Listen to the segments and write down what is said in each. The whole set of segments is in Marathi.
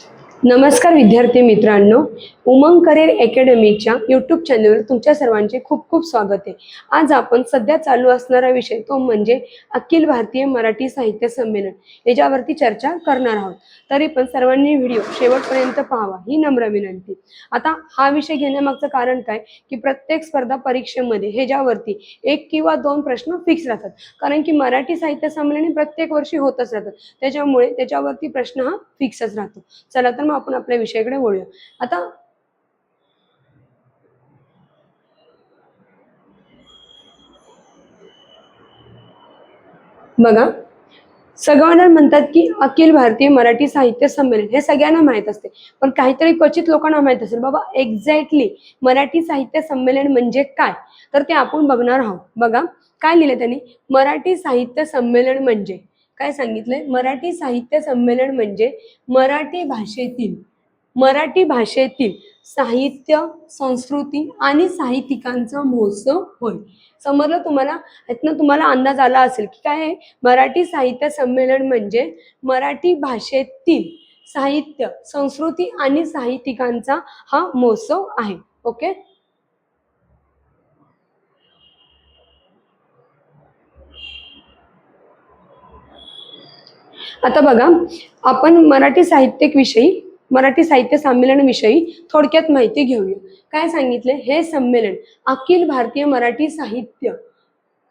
Thank you. नमस्कार विद्यार्थी मित्रांनो. उमंग करिअर अकॅडमीच्या यूट्यूब चॅनलवर तुमच्या सर्वांचे खूप खूप स्वागत आहे. आज आपण सध्या चालू असणारा विषय तो म्हणजे अखिल भारतीय मराठी साहित्य संमेलन. याच्यावरती चर्चा करणार आहोत. तरी पण सर्वांनी व्हिडिओ शेवटपर्यंत पाहावा ही नम्र विनंती. आता हा विषय घेण्यामागचं कारण काय? की प्रत्येक स्पर्धा परीक्षेमध्ये ह्याच्यावरती एक किंवा दोन प्रश्न फिक्स राहतात. कारण की मराठी साहित्य संमेलन प्रत्येक वर्षी होतच राहतं. त्याच्यामुळे त्याच्यावरती प्रश्न हा फिक्सच राहतो. चला तर मग आपण आपल्या विषयाकडे वळूया. आता बघा सगळ्यांना म्हणतात की अखिल भारतीय मराठी साहित्य संमेलन हे सगळ्यांना माहीत असते. पण काहीतरी क्वचित लोकांना माहीत असेल बाबा एक्झॅक्टली मराठी साहित्य संमेलन म्हणजे काय? तर ते आपण बघणार आहोत. बघा काय लिहिलं त्यांनी? मराठी साहित्य संमेलन म्हणजे काय सांगितलंय? मराठी साहित्य संमेलन म्हणजे मराठी भाषेतील मराठी भाषेतील साहित्य संस्कृती आणि साहित्यिकांचा महोत्सव होय. समजलं तुम्हाला? यातनं तुम्हाला अंदाज आला असेल की काय आहे? मराठी साहित्य संमेलन म्हणजे मराठी भाषेतील साहित्य संस्कृती आणि साहित्यिकांचा हा महोत्सव आहे. ओके? आता बघा आपण मराठी साहित्यकविषयी मराठी साहित्य संमेलनाविषयी थोडक्यात माहिती घेऊया. काय सांगितले हे संमेलन अखिल भारतीय मराठी साहित्य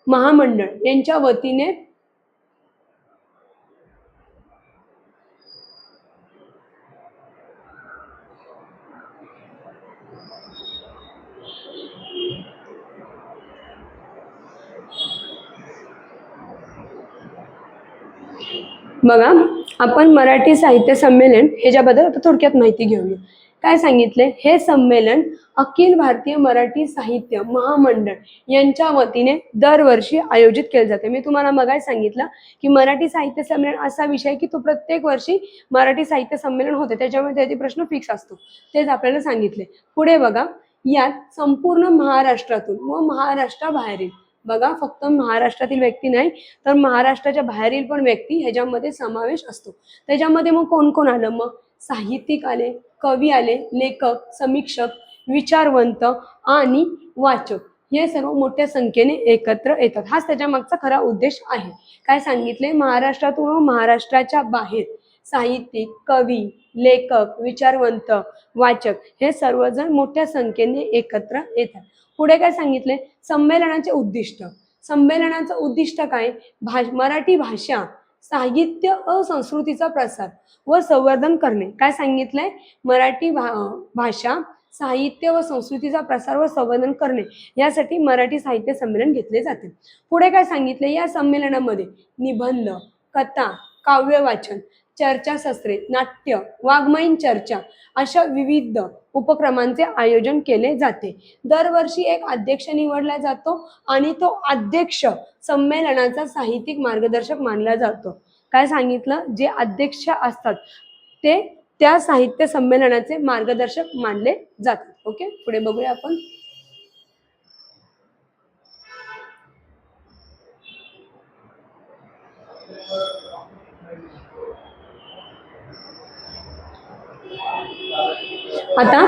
महामंडळ यांच्या वतीने बघा आपण मराठी साहित्य संमेलन ह्याच्याबद्दल आता थोडक्यात माहिती घेऊया. काय सांगितले? हे संमेलन अखिल भारतीय मराठी साहित्य महामंडळ यांच्या वतीने दरवर्षी आयोजित केले जाते. मी तुम्हाला मगाय सांगितलं? की मराठी साहित्य संमेलन असा विषय की तो प्रत्येक वर्षी मराठी साहित्य संमेलन होते. त्याच्यामुळे त्याचे प्रश्न फिक्स असतो. तेच आपल्याला सांगितले. पुढे बघा यात संपूर्ण महाराष्ट्रातून व महाराष्ट्राबाहेरील बघा फक्त महाराष्ट्रातील व्यक्ती नाही तर महाराष्ट्राच्या बाहेरील पण व्यक्ती ह्याच्यामध्ये समावेश असतो. त्याच्यामध्ये मग कोण कोण आलं? मग साहित्यिक आले कवी आले लेखक समीक्षक विचारवंत आणि वाचक हे सर्व मोठ्या संख्येने एकत्र येतात. हाच त्याच्या मागचा खरा उद्देश आहे. काय सांगितले महाराष्ट्रातून महाराष्ट्राच्या बाहेर साहित्यिक कवी लेखक विचारवंत वाचक हे सर्वजण मोठ्या संख्येने एकत्र येतात. पुढे काय सांगितले? संमेलनाचे उद्दिष्ट. संमेलनाचं उद्दिष्ट काय? भा मराठी भाषा साहित्य व संस्कृतीचा प्रसार व संवर्धन करणे. काय सांगितलंय मराठी भा भाषा साहित्य व संस्कृतीचा प्रसार व संवर्धन करणे. यासाठी मराठी साहित्य संमेलन घेतले जाते. पुढे काय सांगितले? या संमेलनामध्ये निबंध कथा काव्य वाचन चर्चासत्रे नाट्य वाङ्मयीन चर्चा अशा विविध उपक्रमांचे आयोजन केले जाते. दरवर्षी एक अध्यक्ष निवडला जातो आणि तो अध्यक्ष संमेलनाचा साहित्यिक मार्गदर्शक मानला जातो. काय सांगितलं? जे अध्यक्ष असतात ते त्या साहित्य संमेलनाचे मार्गदर्शक मानले जातात. ओके? पुढे बघूया आपण. आता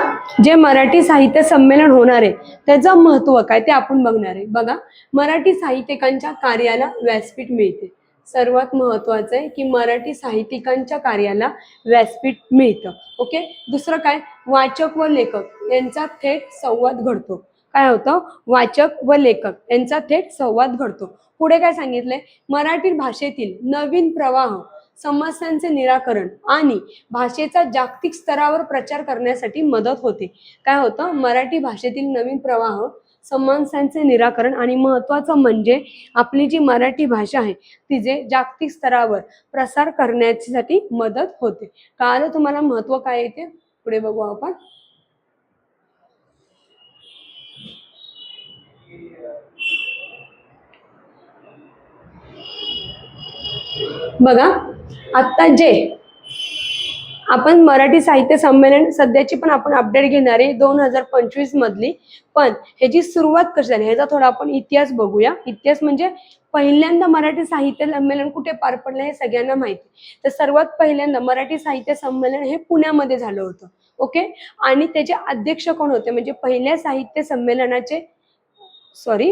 जे मराठी साहित्य संमेलन होणार आहे त्याचं महत्त्व काय ते आपण बघणार आहे. बघा मराठी साहित्यिकांच्या कार्याला व्यासपीठ मिळते. सर्वात महत्वाचं आहे की मराठी साहित्यिकांच्या कार्याला व्यासपीठ मिळतं. ओके? दुसरं काय? वाचक व लेखक यांचा थेट संवाद घडतो. काय होतं? वाचक व लेखक यांचा थेट संवाद घडतो. पुढे काय सांगितलंय? मराठी भाषेतील नवीन प्रवाह समस्यांचे निराकरण आणि भाषेचा जागतिक स्तरावर प्रचार करण्यासाठी मदत होते. काय होतं? मराठी भाषेतील नवीन प्रवाह समस्यांचे निराकरण आणि महत्वाचं म्हणजे आपली जी मराठी भाषा आहे तिचे जागतिक स्तरावर प्रसार करण्यासाठी मदत होते. कळालं तुम्हाला महत्त्व काय येते? पुढे बघू आपण. बघा आता जे आपण मराठी साहित्य संमेलन सध्याची पण आपण अपडेट घेणार आहे दोन हजार पंचवीस मधली. पण ह्याची सुरुवात कशी झाली? ह्याचा थोडा आपण इतिहास बघूया. इतिहास म्हणजे पहिल्यांदा मराठी साहित्य संमेलन कुठे पार पडलं हे सगळ्यांना माहिती. तर सर्वात पहिल्यांदा मराठी साहित्य संमेलन हे पुण्यामध्ये झालं होतं. ओके? आणि त्याचे अध्यक्ष कोण होते? म्हणजे पहिल्या साहित्य संमेलनाचे सॉरी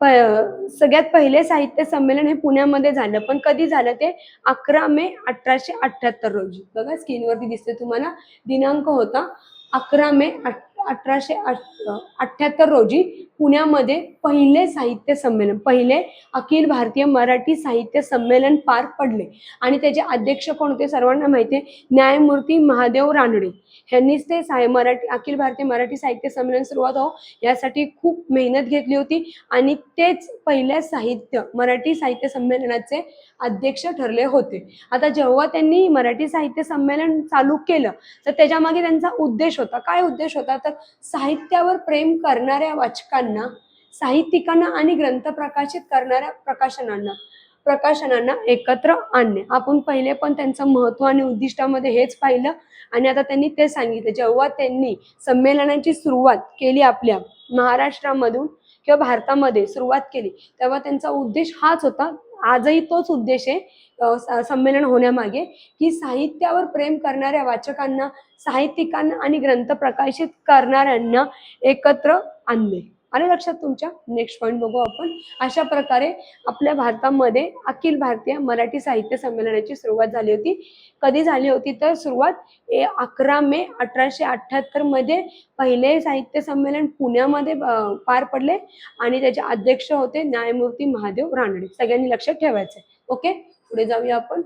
सगळ्यात पहिले साहित्य संमेलन हे पुण्यामध्ये झालं. पण कधी झालं ते? अकरा मे अठराशे अठ्याहत्तर रोजी. बघा स्क्रीनवरती दिसते तुम्हाला. दिनांक होता अकरा मे अठ अठराशे अठ्याहत्तर रोजी पुण्यामध्ये पहिले साहित्य संमेलन पहिले अखिल भारतीय मराठी साहित्य संमेलन पार पडले. आणि त्याचे अध्यक्ष कोण होते? सर्वांना माहिती आहे न्यायमूर्ती महादेव रानडे. ह्यांनीच ते साय मराठी अखिल भारतीय मराठी साहित्य संमेलन सुरुवात हो यासाठी खूप मेहनत घेतली होती. आणि तेच पहिल्या साहित्य मराठी साहित्य संमेलनाचे अध्यक्ष ठरले होते. आता जेव्हा त्यांनी मराठी साहित्य संमेलन चालू केलं तर त्याच्यामागे त्यांचा उद्देश होता. काय उद्देश होता? तर साहित्यावर प्रेम करणाऱ्या वाचकांना साहित्यिकांना आणि ग्रंथ प्रकाशित करणाऱ्या प्रकाशनांना प्रकाशनांना एकत्र आणणे. आपण पहिले पण त्यांचं महत्त्व आणि उद्दिष्टामध्ये हेच पाहिलं आणि आता त्यांनी ते सांगितलं. जेव्हा त्यांनी संमेलनाची सुरुवात केली आपल्या महाराष्ट्रामधून किंवा भारतामध्ये सुरुवात केली तेव्हा त्यांचा उद्देश हाच होता. आजही तोच उद्देश आहे संमेलन होण्यामागे की साहित्यावर प्रेम करणाऱ्या वाचकांना साहित्यिकांना आणि ग्रंथ प्रकाशित करणाऱ्यांना एकत्र आणणे आणि लक्षात तुमच्या? नेक्स्ट पॉईंट बघू आपण. अशा प्रकारे आपल्या भारतामध्ये अखिल भारतीय मराठी साहित्य संमेलनाची सुरुवात झाली होती. कधी झाली होती? तर सुरुवात ए अकरा मे अठराशे अठ्याहत्तरमध्ये पहिले साहित्य संमेलन पुण्यामध्ये पार पडले आणि त्याचे अध्यक्ष होते न्यायमूर्ती महादेव रानडे. सगळ्यांनी लक्षात ठेवायचंय. ओके पुढे जाऊया आपण.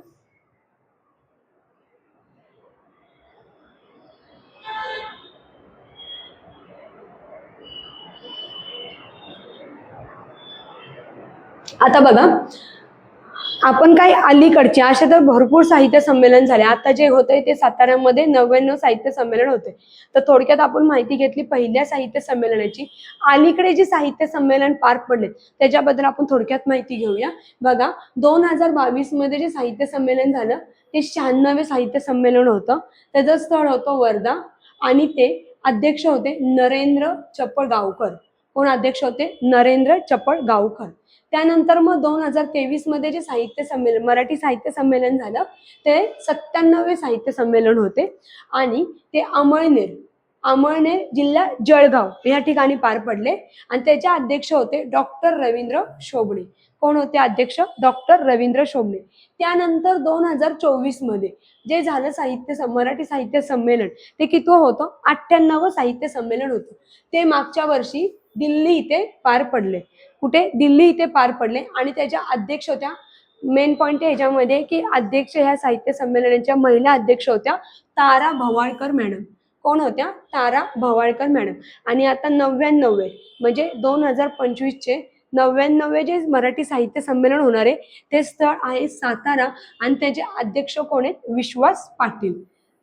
आता बघा आपण काय अलीकडचे असे तर भरपूर साहित्य संमेलन झाले. आता जे होते ते साताऱ्यामध्ये नव्याण्णव साहित्य संमेलन होते. तर थोडक्यात आपण माहिती घेतली पहिल्या साहित्य संमेलनाची. अलीकडे जे साहित्य संमेलन पार पडले त्याच्याबद्दल आपण थोडक्यात माहिती घेऊया. बघा दोन हजार बावीसमध्ये जे साहित्य संमेलन झालं ते शहाण्णवे साहित्य संमेलन होतं. त्याचं स्थळ होतं वर्धा आणि ते अध्यक्ष होते नरेंद्र चपळगावकर. कोण अध्यक्ष होते? नरेंद्र चपळ गावकर. त्यानंतर मग दोन हजार तेवीसमध्ये जे साहित्य संमेलन मराठी साहित्य संमेलन झालं ते सत्त्याण्णवे साहित्य संमेलन होते. आणि ते अमळनेर अमळनेर जिल्हा जळगाव या ठिकाणी पार पडले. आणि त्याचे अध्यक्ष होते डॉक्टर रवींद्र शोभणे. कोण होते अध्यक्ष? डॉक्टर रवींद्र शोभणे. त्यानंतर दोन हजार चोवीसमध्ये जे झालं साहित्य मराठी साहित्य संमेलन ते कितवं होतं? अठ्ठ्याण्णव साहित्य संमेलन होतं. ते मागच्या वर्षी दिल्ली इथे पार पडले. कुठे? दिल्ली इथे पार पडले. आणि त्याच्या अध्यक्ष होत्या. मेन पॉइंट ह्याच्यामध्ये की अध्यक्ष ह्या साहित्य संमेलनाच्या महिला अध्यक्ष होत्या तारा भवाळकर मॅडम. कोण होत्या? तारा भवाळकर मॅडम. आणि आता नव्याण्णवे म्हणजे दोन हजार पंचवीसचे नव्याण्णवे जे मराठी साहित्य संमेलन होणार आहे ते स्थळ आहे सातारा. आणि त्याचे अध्यक्ष कोण आहेत? विश्वास पाटील.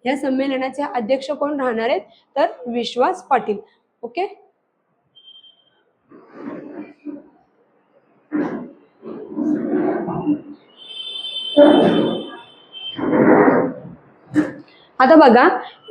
या संमेलनाचे अध्यक्ष कोण राहणार आहेत? तर विश्वास पाटील. ओके? आता बघा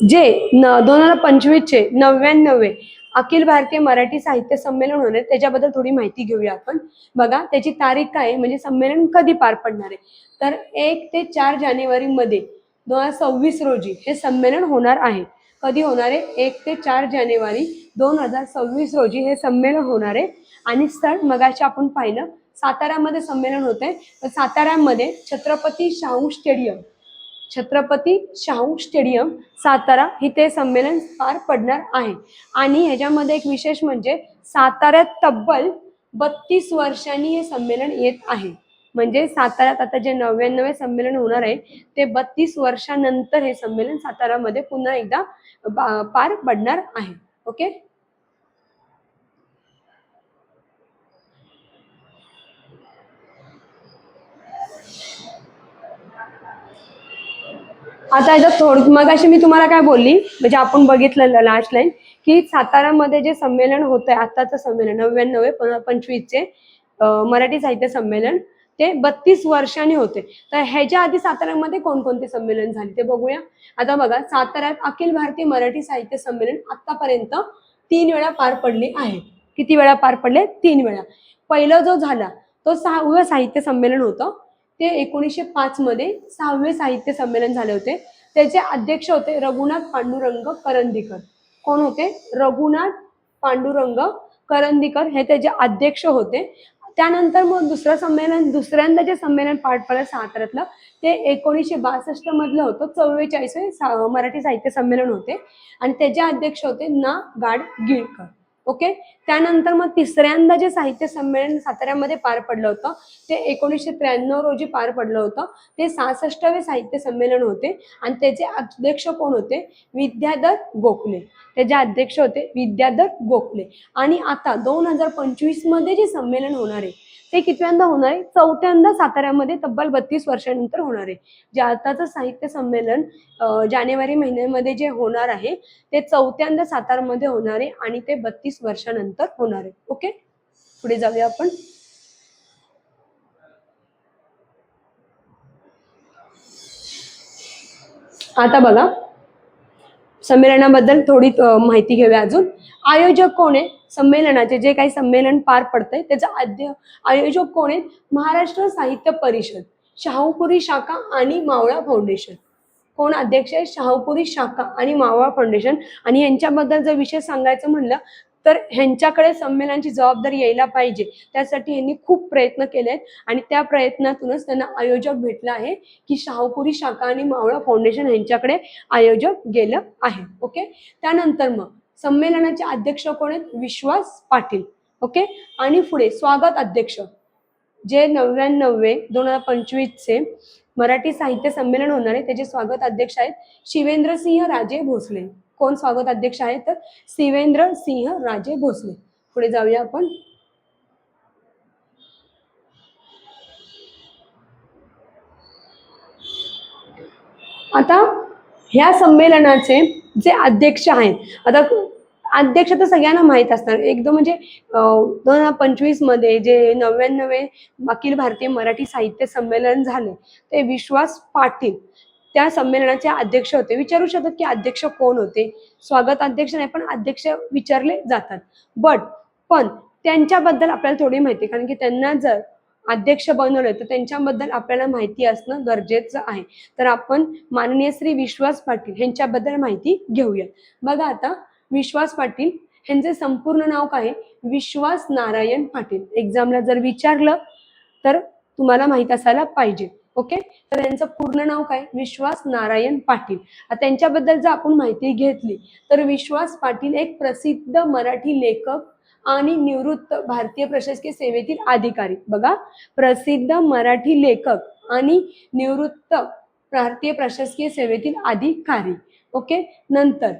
जे न दोन हजार पंचवीसचे नव्याण्णवे अखिल भारतीय मराठी साहित्य संमेलन होणार आहे, त्याच्याबद्दल थोडी माहिती घेऊया आपण. बघा त्याची तारीख काय आहे? म्हणजे संमेलन कधी पार पडणार आहे? तर एक ते चार जानेवारी मध्ये दोन हजार सव्वीस रोजी हे संमेलन होणार आहे. कधी होणार आहे? एक ते चार जानेवारी दोन हजार सव्वीस रोजी हे संमेलन होणार आहे. आणि स्थळ मगाशी आपण पाहिलं साताऱ्यामध्ये संमेलन होते तर साताऱ्यामध्ये छत्रपती शाहू स्टेडियम छत्रपती शाहू स्टेडियम सातारा इथे संमेलन पार पडणार आहे. आणि ह्याच्यामध्ये एक विशेष म्हणजे साताऱ्यात तब्बल बत्तीस वर्षांनी हे संमेलन येत आहे. म्हणजे साताऱ्यात आता जे नव्याण्णवे संमेलन होणार आहे ते बत्तीस वर्षानंतर हे संमेलन सातारामध्ये पुन्हा एकदा पार पडणार आहे. ओके? आता याच्यात थोड मग अशी मी तुम्हाला काय बोलली म्हणजे आपण बघितलं लास्ट लाईन की सातारामध्ये जे संमेलन होत आहे आताचं संमेलन नव्याण्णव पंचवीसचे मराठी साहित्य संमेलन ते बत्तीस वर्षांनी होते. तर ह्याच्या आधी साताऱ्यामध्ये कोणकोणते संमेलन झाले ते बघूया. आता बघा साताऱ्यात अखिल भारतीय मराठी साहित्य संमेलन आतापर्यंत तीन वेळा पार पडले आहे. किती वेळा पार पडले? तीन वेळा. पहिलं जो झाला तो सहावं साहित्य संमेलन होतं. ते एकोणीसशे पाच मध्ये सहावे साहित्य संमेलन झाले होते. त्याचे अध्यक्ष होते रघुनाथ पांडुरंग करंदीकर. कोण होते? रघुनाथ पांडुरंग करंदीकर हे त्याचे अध्यक्ष होते. त्यानंतर मग दुसरं संमेलन दुसऱ्यांदा जे संमेलन पाठ पडलं साताऱ्यातलं ते एकोणीसशे बासष्ट मधलं होतं. चव्वेचाळीसवे सा- मराठी साहित्य संमेलन होते. आणि त्याचे अध्यक्ष होते ना गाड गिळकर. ओके? त्यानंतर मग तिसऱ्यांदा जे साहित्य संमेलन साताऱ्यामध्ये पार पडलं होतं ते एकोणीसशे त्र्याण्णव रोजी पार पडलं होतं. ते सहासष्टावे साहित्य संमेलन होते आणि त्याचे अध्यक्ष कोण होते? विद्याधर गोखले. त्याचे अध्यक्ष होते विद्याधर गोखले. आणि आता दोन हजार पंचवीसमध्ये जे संमेलन होणार आहे ते कितव्यांदा होणार आहे? चौथ्यांदा साताऱ्यामध्ये तब्बल बत्तीस वर्षानंतर होणार आहे. जे आताचं साहित्य संमेलन जानेवारी महिन्यामध्ये जे होणार आहे ते चौथ्यांदा सातारामध्ये होणार आहे आणि ते बत्तीस वर्षानंतर होणार आहे. ओके? पुढे जाऊया आपण. आता बघा. संमेलनाबद्दल थोडी माहिती घेऊया अजून. आयोजक कोण आहे? संमेलनाचे जे काही संमेलन पार पडतंय त्याचा अध्य आयोजक कोण आहेत? महाराष्ट्र साहित्य परिषद शाहूपुरी शाखा आणि मावळा फाउंडेशन. कोण अध्यक्ष आहे शाहूपुरी शाखा आणि मावळा फाउंडेशन. आणि यांच्याबद्दल जर विषय सांगायचं म्हणलं तर ह्यांच्याकडे संमेलनाची जबाबदारी यायला पाहिजे. त्यासाठी यांनी खूप प्रयत्न केले आहेत. आणि त्या प्रयत्नातूनच त्यांना आयोजक भेटला आहे की शाहूपुरी शाखा आणि मावळा फाउंडेशन ह्यांच्याकडे आयोजक गेलं आहे. ओके? त्यानंतर मग संमेलनाचे अध्यक्ष कोण आहेत? विश्वास पाटील. ओके? आणि पुढे स्वागत अध्यक्ष. जे नव्याण्णवे दोन हजार पंचवीसचे मराठी साहित्य संमेलन होणार आहे त्याचे स्वागत अध्यक्ष आहेत शिवेंद्रसिंह राजे भोसले. कोण स्वागत अध्यक्ष आहेत? तर शिवेंद्र सिंह राजे भोसले. पुढे जाऊया आपण. आता ह्या संमेलनाचे जे अध्यक्ष आहेत आता अध्यक्ष तर सगळ्यांना माहीत असणार एकदम म्हणजे दोन हजार पंचवीसमध्ये जे नव्याण्णवे अखिल भारतीय मराठी साहित्य संमेलन झाले ते विश्वास पाटील त्या संमेलनाचे अध्यक्ष होते. विचारू शकतात की अध्यक्ष कोण होते? स्वागत अध्यक्ष नाही पण अध्यक्ष विचारले जातात. बट पण त्यांच्याबद्दल आपल्याला थोडी माहिती आहे. कारण की त्यांना जर अध्यक्ष बनवले तर त्यांच्याबद्दल आपल्याला माहिती असणं गरजेचं आहे. तर आपण माननीय श्री विश्वास पाटील यांच्याबद्दल माहिती घेऊया. बघा आता विश्वास पाटील यांचे संपूर्ण नाव काय आहे? विश्वास नारायण पाटील. एक्झामला जर विचारलं तर तुम्हाला माहीत असायला पाहिजे. ओके? तर यांचं पूर्ण नाव काय? विश्वास नारायण पाटील. त्यांच्याबद्दल जर आपण माहिती घेतली तर विश्वास पाटील एक प्रसिद्ध मराठी लेखक आणि निवृत्त भारतीय प्रशासकीय सेवेतील अधिकारी. बघा प्रसिद्ध मराठी लेखक आणि निवृत्त भारतीय प्रशासकीय सेवेतील अधिकारी. ओके? नंतर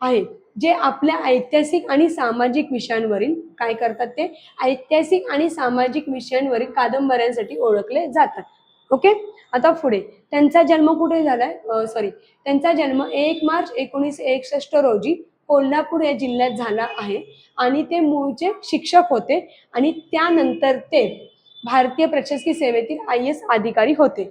आहे जे आपल्या ऐतिहासिक आणि सामाजिक विषयांवरील काय करतात ते? ऐतिहासिक आणि सामाजिक विषयांवरील कादंबऱ्यांसाठी ओळखले जातात. ओके? आता पुढे. त्यांचा जन्म कुठे झालाय? सॉरी त्यांचा जन्म एक मार्च एकोणीसशे एकसष्ट रोजी कोल्हापूर या जिल्ह्यात झाला आहे. आणि ते मूळचे शिक्षक होते. आणि त्यानंतर ते भारतीय प्रशासकीय सेवेतील आय एस अधिकारी होते.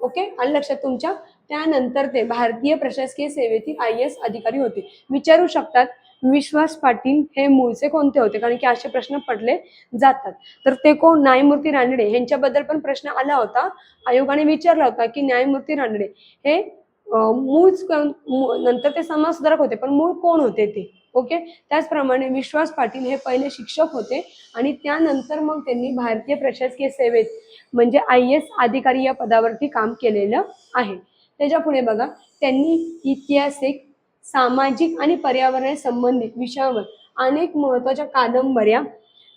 ओके? आणि लक्षात तुमच्या? त्यानंतर ते भारतीय प्रशासकीय सेवेतील आय एस अधिकारी होते. विचारू शकतात विश्वास पाटील हे मूळचे कोणते होते? कारण की असे प्रश्न पडले जातात. तर ते कोण? न्यायमूर्ती रानडे. यांच्याबद्दल पण प्रश्न आला होता. आयोगाने विचारला होता की न्यायमूर्ती रानडे हे मूळच मूळ नंतर ते समाजसुधारक होते पण मूळ कोण होते ते? ओके? त्याचप्रमाणे विश्वास पाटील हे पहिले शिक्षक होते आणि त्यानंतर मग त्यांनी भारतीय प्रशासकीय सेवेत म्हणजे आय एस अधिकारी या पदावरती काम केलेलं आहे. त्याच्या पुढे बघा त्यांनी ऐतिहासिक सामाजिक आणि पर्यावरण संबंधित विषयावर अनेक महत्त्वाच्या कादंबऱ्या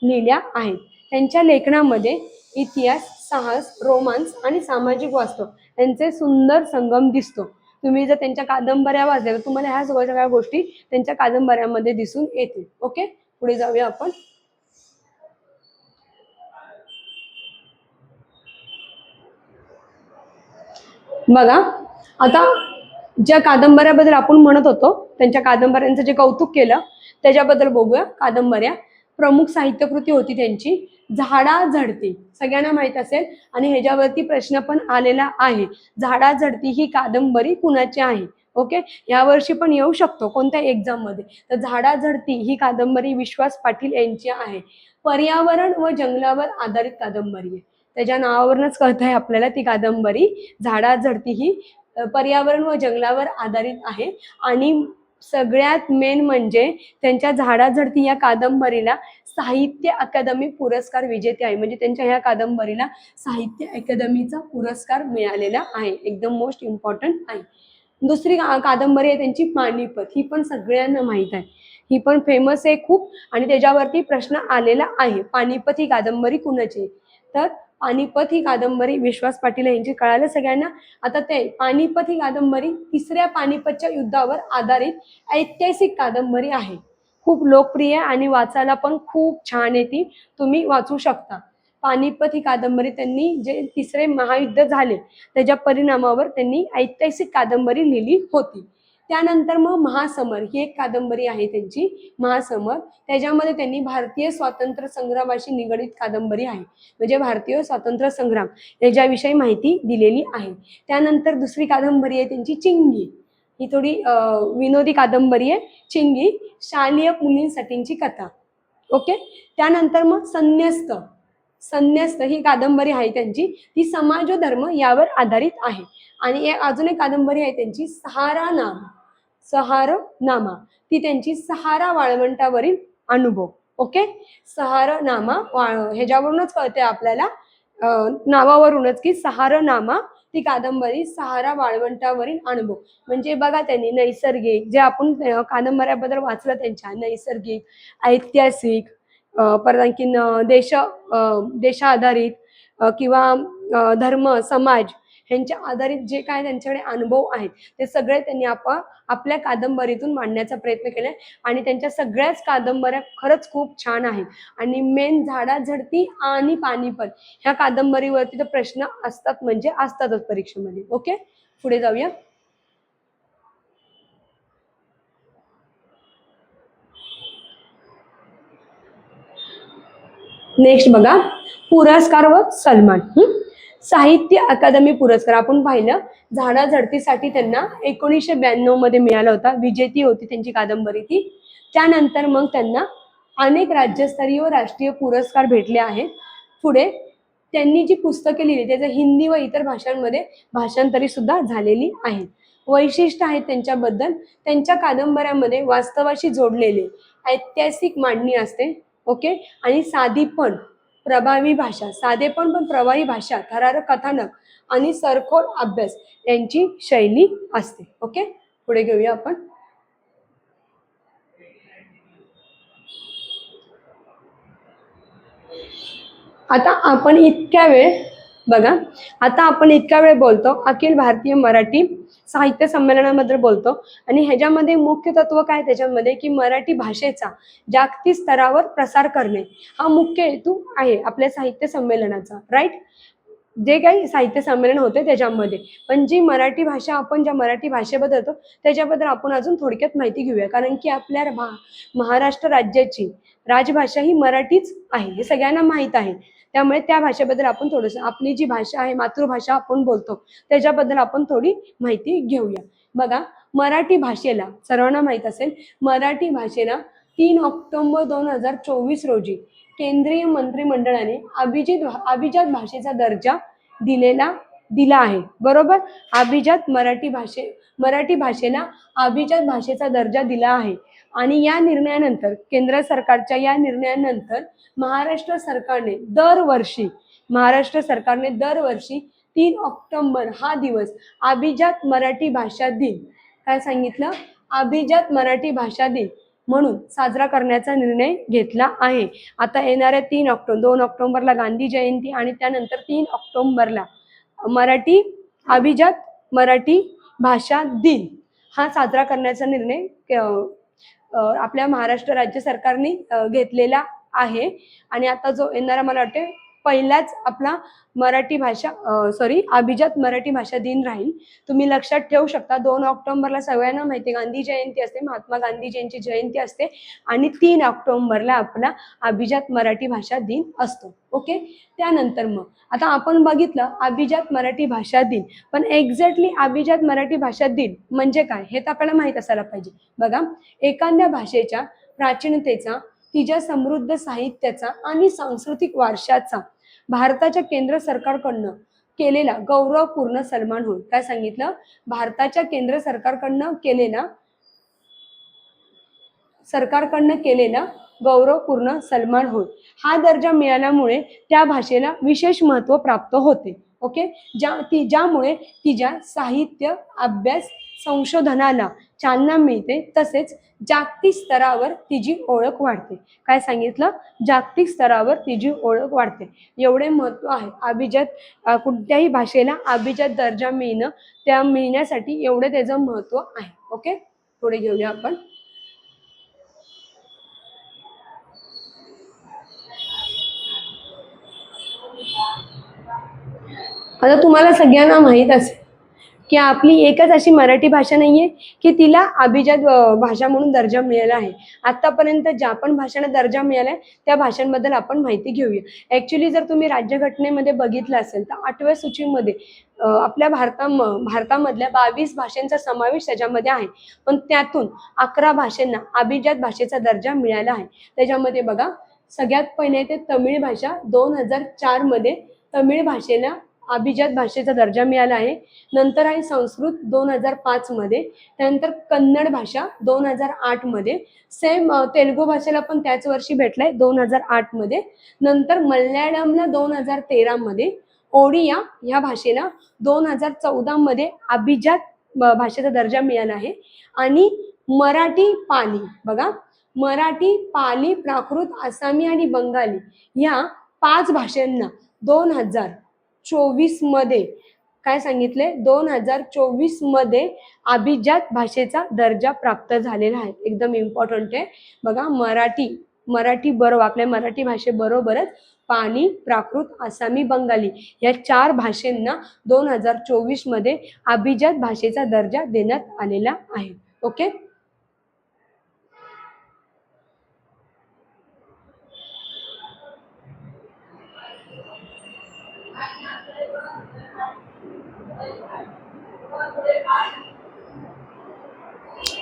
लिहिल्या आहेत. त्यांच्या लेखनामध्ये इतिहास साहस रोमांस आणि सामाजिक वास्तव यांचे सुंदर संगम दिसतो. तुम्ही जर त्यांच्या कादंबऱ्या वाचल्या तर तुम्हाला ह्या सगळ्या सगळ्या गोष्टी त्यांच्या कादंबऱ्यामध्ये दिसून येतील. ओके? पुढे जाऊया आपण. बघा आता ज्या कादंबऱ्याबद्दल आपण म्हणत होतो त्यांच्या कादंबऱ्यांचं जे कौतुक केलं त्याच्याबद्दल बघूया कादंबऱ्या. प्रमुख साहित्यकृती होती त्यांची. झाडा झडती. सगळ्यांना माहीत असेल. आणि ह्याच्यावरती प्रश्न पण आलेला आहे. झाडा झडती ही कादंबरी कुणाची आहे? ओके? यावर्षी पण येऊ शकतो कोणत्या एक्झाममध्ये. तर झाडा झडती ही कादंबरी विश्वास पाटील यांची आहे. पर्यावरण व जंगलावर आधारित कादंबरी आहे. त्याच्या नावावरूनच कळत आहे आपल्याला ती कादंबरी. झाडा झडती ही पर्यावरण व जंगलावर आधारित आहे. आणि सगळ्यात मेन म्हणजे त्यांच्या झाडाझडती या कादंबरीला साहित्य अकादमी पुरस्कार विजेते आहे. म्हणजे त्यांच्या ह्या कादंबरीला साहित्य अकादमीचा पुरस्कार मिळालेला आहे. एकदम मोस्ट इम्पॉर्टंट आहे. दुसरी कादंबरी आहे त्यांची पानिपत. ही पण सगळ्यांना माहीत आहे. ही पण फेमस आहे खूप. आणि त्याच्यावरती प्रश्न आलेला आहे. पानिपत ही कादंबरी कुणाची आहे? तर पानिपत ही कादंबरी विश्वास पाटील यांची कळालं सगळ्यांना. आता ते पानिपत ही कादंबरी तिसऱ्या पानिपतच्या युद्धावर आधारित ऐतिहासिक कादंबरी आहे. खूप लोकप्रिय आहे आणि वाचायला पण खूप छान आहे ती. तुम्ही वाचू शकता. पानिपत ही कादंबरी त्यांनी जे तिसरे महायुद्ध झाले त्याच्या परिणामावर त्यांनी ऐतिहासिक कादंबरी लिहिली होती. त्यानंतर मग महासमर ही एक कादंबरी आहे त्यांची महासमर. त्याच्यामध्ये त्यांनी भारतीय स्वातंत्र्य संग्रामाशी निगडीत कादंबरी आहे. म्हणजे भारतीय स्वातंत्र्य संग्राम याच्याविषयी माहिती दिलेली आहे. त्यानंतर दुसरी कादंबरी आहे त्यांची चिंगी. ही थोडी विनोदी कादंबरी आहे. चिंगी शालेय मुलींसाठीची कथा. ओके? त्यानंतर मग संन्यस्त. संन्यस्त ही कादंबरी आहे त्यांची. ती समाज धर्म यावर आधारित आहे. आणि अजून एक कादंबरी आहे त्यांची सहारा नाम. सहार नामा. ती त्यांची सहारा वाळवंटावरील अनुभव. ओके? सहार नामा वाळ ह्याच्यावरूनच कळते आपल्याला नावावरूनच की सहार नामा ती कादंबरी सहारा वाळवंटावरील अनुभव. म्हणजे बघा त्यांनी नैसर्गिक जे आपण कादंबऱ्याबद्दल वाचलं त्यांच्या नैसर्गिक ऐतिहासिक परत आणखीन देश देशाधारित किंवा धर्म समाज ह्यांच्या आधारित जे काय त्यांच्याकडे अनुभव आहेत ते सगळे त्यांनी आप आपल्या कादंबरीतून मांडण्याचा प्रयत्न केला आणि त्यांच्या सगळ्याच कादंबऱ्या खरंच खूप छान आहेत. आणि मेन झाडा झडती आणि पानिपत ह्या कादंबरीवरती तर प्रश्न असतात म्हणजे असतातच परीक्षेमध्ये. ओके? पुढे जाऊया. नेक्स्ट बघा. पुरस्कार व सन्मान. साहित्य अकादमी पुरस्कार. आपण पाहिलं झाडा झडतीसाठी त्यांना एकोणीसशे ब्याण्णवमध्ये मिळाला होता. विजेती होती त्यांची कादंबरी ती. त्यानंतर मग त्यांना अनेक राज्यस्तरीय व राष्ट्रीय पुरस्कार भेटले आहेत. पुढे त्यांनी जी पुस्तके लिहिली त्याचं हिंदी व इतर भाषांमध्ये भाषांतरी सुद्धा झालेली आहेत. वैशिष्ट्य आहेत त्यांच्याबद्दल. त्यांच्या कादंबऱ्यामध्ये वास्तवाशी जोडलेले ऐतिहासिक मांडणी असते. ओके? आणि साधीपण प्रभावी भाषा साधेपण पण प्रभावी भाषा थरारक कथानक आणि सरखोल अभ्यास यांची शैली असते. ओके? पुढे घेऊया आपण. आता आपण इतक्या वेळ बघा आता आपण इतक्या वेळ बोलतो. अखिल भारतीय मराठी साहित्य संमेलनाबद्दल बोलतो. आणि ह्याच्यामध्ये मुख्य तत्व काय त्याच्यामध्ये की मराठी भाषेचा जागतिक स्तरावर प्रसार करणे हा मुख्य हेतू आहे आपल्या साहित्य संमेलनाचा राईट जे काही साहित्य संमेलन होते त्याच्यामध्ये. पण जी मराठी भाषा आपण ज्या मराठी भाषेबद्दल होतो त्याच्याबद्दल आपण अजून थोडक्यात माहिती घेऊया. कारण की आपल्या महाराष्ट्र राज्याची राजभाषा ही मराठीच आहे हे सगळ्यांना माहीत आहे. त्यामुळे त्या भाषेबद्दल आपण थोडंसं आपली जी भाषा आहे मातृभाषा आपण बोलतो त्याच्याबद्दल आपण थोडी माहिती घेऊया. बघा मराठी भाषेला सर्वांना माहीत असेल मराठी भाषेला तीन ऑक्टोबर दोन हजार चोवीस रोजी केंद्रीय मंत्रिमंडळाने अभिजित अभिजात भाषेचा दर्जा दिलेला दिला आहे. बरोबर? अभिजात मराठी भाषे मराठी भाषेला अभिजात भाषेचा दर्जा दिला आहे. आणि या निर्णयानंतर केंद्र सरकारच्या या निर्णयानंतर महाराष्ट्र सरकारने दरवर्षी महाराष्ट्र सरकारने दरवर्षी तीन ऑक्टोबर हा दिवस अभिजात मराठी भाषा दिन काय सांगितलं? अभिजात मराठी भाषा दिन म्हणून साजरा करण्याचा निर्णय घेतला आहे. आता येणाऱ्या तीन ऑक्टोबर दोन ऑक्टोबरला गांधी जयंती आणि त्यानंतर तीन ऑक्टोंबरला मराठी अभिजात मराठी भाषा दिन हा साजरा करण्याचा निर्णय आपल्या महाराष्ट्र राज्य सरकारने घेतलेला आहे. आणि आता जो येणारा मला वाटते पहिलाच आपला मराठी भाषा सॉरी अभिजात मराठी भाषा दिन राहील. तुम्ही लक्षात ठेवू शकता दोन ऑक्टोबरला सगळ्यांना माहिती आहे, गांधी जयंती असते महात्मा गांधी जयंती असते आणि तीन ऑक्टोबरला आपला अभिजात मराठी भाषा दिन असतो. ओके? त्यानंतर मग आता आपण बघितलं अभिजात मराठी भाषा दिन पण एक्झॅक्टली अभिजात मराठी भाषा दिन म्हणजे काय? हे तर आपल्याला माहीत असायला पाहिजे. बघा एखाद्या भाषेच्या प्राचीनतेचा तिच्या समृद्ध साहित्याचा आणि सांस्कृतिक वारशाचा भारताच्या केंद्र सरकारकडनं केलेला गौरवपूर्ण सन्मान होय. काय सांगितलं? भारताच्या केंद्र सरकारकडनं केलेला सरकारकडनं केलेला गौरवपूर्ण सन्मान होय. हा दर्जा मिळाल्यामुळे त्या भाषेला विशेष महत्त्व प्राप्त होते. ओके? ज्या ती ज्यामुळे तिच्या साहित्य अभ्यास संशोधनाला चालना मिळते तसेच जागतिक स्तरावर तिची ओळख वाढते. काय सांगितलं? जागतिक स्तरावर तिची ओळख वाढते. एवढे महत्त्व आहे. अभिजात कोणत्याही भाषेला अभिजात दर्जा मिळणं त्या मिळण्यासाठी एवढं त्याचं महत्त्व आहे. ओके? पुढे घेऊया आपण. आता तुम्हाला सगळ्यांना माहीत असेल की आपली एकच अशी मराठी भाषा नाही आहे की तिला अभिजात भाषा म्हणून दर्जा मिळाला आहे. आत्तापर्यंत ज्या पण भाषांना दर्जा मिळाला आहे त्या भाषांबद्दल आपण माहिती घेऊया. ॲक्च्युली जर तुम्ही राज्यघटनेमध्ये बघितलं असेल तर आठव्या सूचीमध्ये आपल्या भारता भारतामधल्या बावीस भाषांचा समावेश त्याच्यामध्ये आहे. पण त्यातून अकरा भाषांना अभिजात भाषेचा दर्जा मिळाला आहे. त्याच्यामध्ये बघा सगळ्यात पहिले ते तमिळ भाषा दोन हजार चारमध्ये तमिळ भाषेला अभिजात भाषेचा दर्जा मिळाला आहे. नंतर आहे संस्कृत दोन हजार पाच मध्ये. त्यानंतर कन्नड भाषा दोन हजार आठमध्ये. सेम तेलुगू भाषेला पण त्याच वर्षी भेटलाय दोन हजार आठमध्ये. नंतर मल्याळमला दोन हजार तेरा मध्ये. ओडिया ह्या भाषेला दोन हजार चौदा मध्ये अभिजात भाषेचा दर्जा मिळाला आहे. आणि मराठी पाली बघा. मराठी पाली प्राकृत आसामी आणि बंगाली या पाच भाषांना दोन हजार चोवीसमध्ये. काय सांगितले दोन हजार चोवीसमध्ये अभिजात भाषेचा दर्जा प्राप्त झालेला आहे. एकदम इम्पॉर्टंट आहे. बघा मराठी मराठी बरोबर आपल्या मराठी भाषेबरोबरच पाणी प्राकृत आसामी बंगाली या चार भाषेंना दोन हजार चोवीसमध्ये अभिजात भाषेचा दर्जा देण्यात आलेला आहे. ओके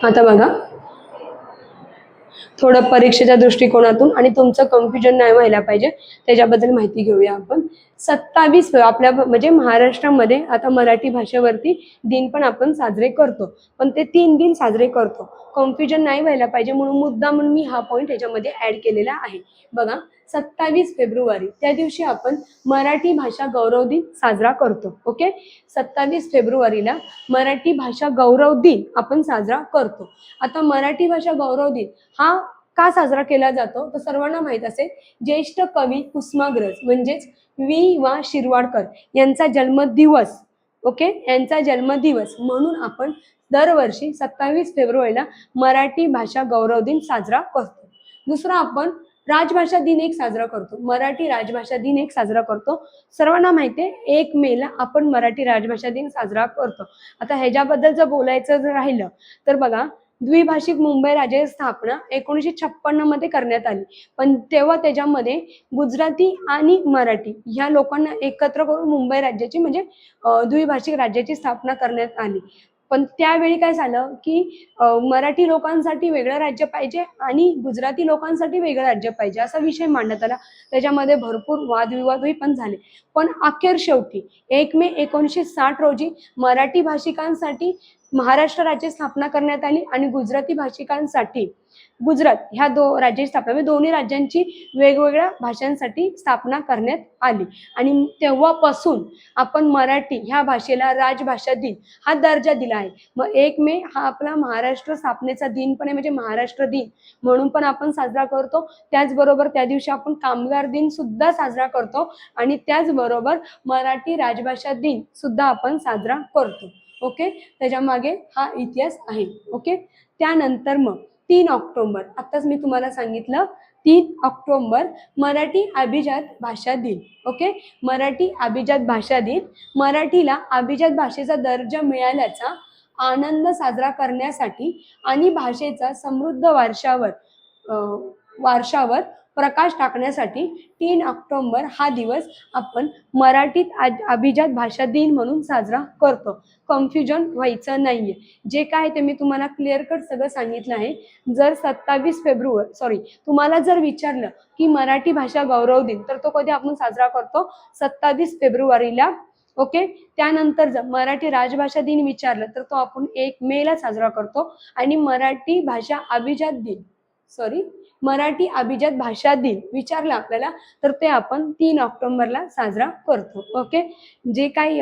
आता बघा. थोडं परीक्षेच्या दृष्टिकोनातून आणि तुमचं कन्फ्युजन नाही व्हायला पाहिजे त्याच्याबद्दल माहिती घेऊया आपण. सत्तावीस आपल्या म्हणजे महाराष्ट्रामध्ये आता मराठी भाषेवरती दिन पण आपण साजरे करतो. पण ते तीन दिन साजरे करतो. कन्फ्युजन नाही व्हायला पाहिजे म्हणून मुद्दा म्हणून मी हा पॉईंट याच्यामध्ये ऍड केलेला आहे. बघा सत्तावीस फेब्रुवारी. त्या दिवशी आपण मराठी भाषा गौरव दिन साजरा करतो ओके? सत्तावीस फेब्रुवारीला मराठी भाषा गौरव दिन आपण साजरा करतो. आता मराठी भाषा गौरव दिन हा का साजरा केला जातो? तर सर्वांना माहीत असेल ज्येष्ठ कवी कुसुमाग्रज म्हणजेच वि. वा. शिरवाडकर यांचा जन्मदिवस ओके? यांचा जन्मदिवस म्हणून आपण दरवर्षी सत्तावीस फेब्रुवारीला मराठी भाषा गौरव दिन साजरा करतो. दुसरा आपण राजभाषा दिन एक साजरा करतो. मराठी राजभाषा दिन एक साजरा करतो. सर्वांना माहिती आहे एक मेला आपण मराठी राजभाषा दिन साजरा करतो. आता ह्याच्याबद्दल जर बोलायचं जर राहिलं तर बघा द्विभाषिक मुंबई राज्याची स्थापना एकोणीसशे छप्पन्नमध्ये करण्यात आली. पण तेव्हा त्याच्यामध्ये गुजराती आणि मराठी ह्या लोकांना एकत्र करून मुंबई राज्याची म्हणजे द्विभाषिक राज्याची स्थापना करण्यात आली. पण त्यावेळी काय झालं की मराठी लोकांसाठी वेगळं राज्य पाहिजे आणि गुजराती लोकांसाठी वेगळं राज्य पाहिजे असा विषय मांडण्यात आला. त्याच्यामध्ये भरपूर वादविवादही पण झाले. पण अखेर शेवटी एक मे एकोणीसशे साठ रोजी मराठी भाषिकांसाठी महाराष्ट्र राज्य स्थापना करण्यात आली आणि गुजराती भाषिकांसाठी गुजरात. ह्या दो राज्याची स्थापना म्हणजे दोन्ही राज्यांची वेगवेगळ्या भाषांसाठी स्थापना करण्यात आली. आणि तेव्हापासून आपण मराठी ह्या भाषेला राजभाषा दिन हा दर्जा दिला आहे. मग एक मे हा आपला महाराष्ट्र स्थापनेचा दिन पण आहे म्हणजे महाराष्ट्र दिन म्हणून पण आपण साजरा करतो. त्याचबरोबर त्या दिवशी आपण कामगार दिन सुद्धा साजरा करतो. आणि त्याचबरोबर मराठी राजभाषा दिन सुद्धा आपण साजरा करतो. ओके? त्याच्यामागे हा इतिहास आहे. ओके? त्यानंतर मग तीन ऑक्टोबर. आत्ताच मी तुम्हाला सांगितलं तीन ऑक्टोबर मराठी अभिजात भाषा दिन. ओके? मराठी अभिजात भाषा दिन. मराठीला अभिजात भाषेचा दर्जा मिळाल्याचा आनंद साजरा करण्यासाठी आणि भाषेचा समृद्ध वारशावर वारशावर प्रकाश टाकण्यासाठी तीन ऑक्टोंबर हा दिवस आपण मराठीत अभिजात भाषा दिन म्हणून साजरा करतो. कन्फ्युजन व्हायचं नाहीये. जे काय ते मी तुम्हाला क्लिअर कट सगळं सांगितलं आहे. जर सत्तावीस फेब्रुवारी सॉरी तुम्हाला जर विचारलं की मराठी भाषा गौरव दिन तर तो कधी आपण साजरा करतो? सत्तावीस फेब्रुवारीला. ओके? त्यानंतर जर मराठी राजभाषा दिन विचारलं तर तो आपण एक मेला साजरा करतो. आणि मराठी भाषा अभिजात दिन सॉरी मराठी अभिजात भाषा दिन विचारलं आपल्याला तर ते आपण तीन ऑक्टोबरला साजरा करतो. ओके? जे काही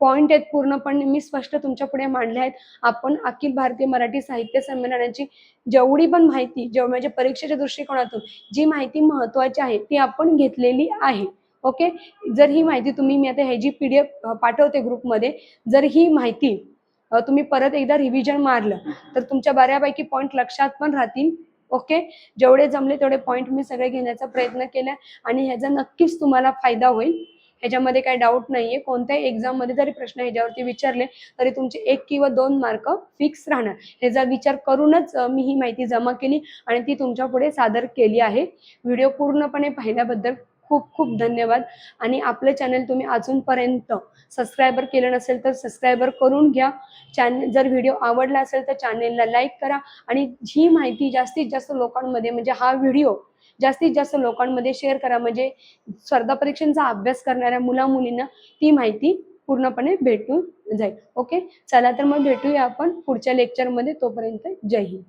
पॉईंट आहेत पूर्णपणे मी स्पष्ट तुमच्यापुढे मांडले आहेत. आपण अखिल भारतीय मराठी साहित्य संमेलनाची जेवढी पण माहिती जेव्हा म्हणजे परीक्षेच्या दृष्टिकोनातून जी माहिती महत्वाची आहे ती आपण घेतलेली आहे. ओके? जर ही माहिती तुम्ही मी आता ह्याची पी डी एफ पाठवते ग्रुपमध्ये जर ही माहिती तुम्ही परत एकदा रिव्हिजन मारलं तर तुमच्या बऱ्यापैकी पॉईंट लक्षात पण राहतील. ओके? जेवढे जमले तेवढे पॉईंट मी सगळे घेण्याचा प्रयत्न केला आणि ह्याचा नक्कीच तुम्हाला फायदा होईल. ह्याच्यामध्ये काही डाऊट नाहीये. कोणत्याही एक्झाममध्ये जरी प्रश्न ह्याच्यावरती विचारले तरी तुमचे एक किंवा दोन मार्क फिक्स राहणार. ह्याचा विचार करूनच मी ही माहिती जमा केली आणि ती तुमच्यापुढे सादर केली आहे. व्हिडिओ पूर्णपणे पाहिल्याबद्दल खूप खूप धन्यवाद. आणि आपलं चॅनल तुम्ही अजूनपर्यंत सबस्क्रायबर केलं नसेल तर सबस्क्रायबर करून घ्या. चॅनल जर व्हिडिओ आवडला असेल तर चॅनेलला लाईक करा. आणि ही माहिती जास्तीत जास्त लोकांमध्ये म्हणजे हा व्हिडिओ जास्तीत जास्त लोकांमध्ये शेअर करा. म्हणजे स्पर्धा परीक्षांचा अभ्यास करणाऱ्या मुला मुलींना ती माहिती पूर्णपणे भेटून जाईल. ओके चला तर मग भेटूया आपण पुढच्या लेक्चरमध्ये तोपर्यंत जय हिंद.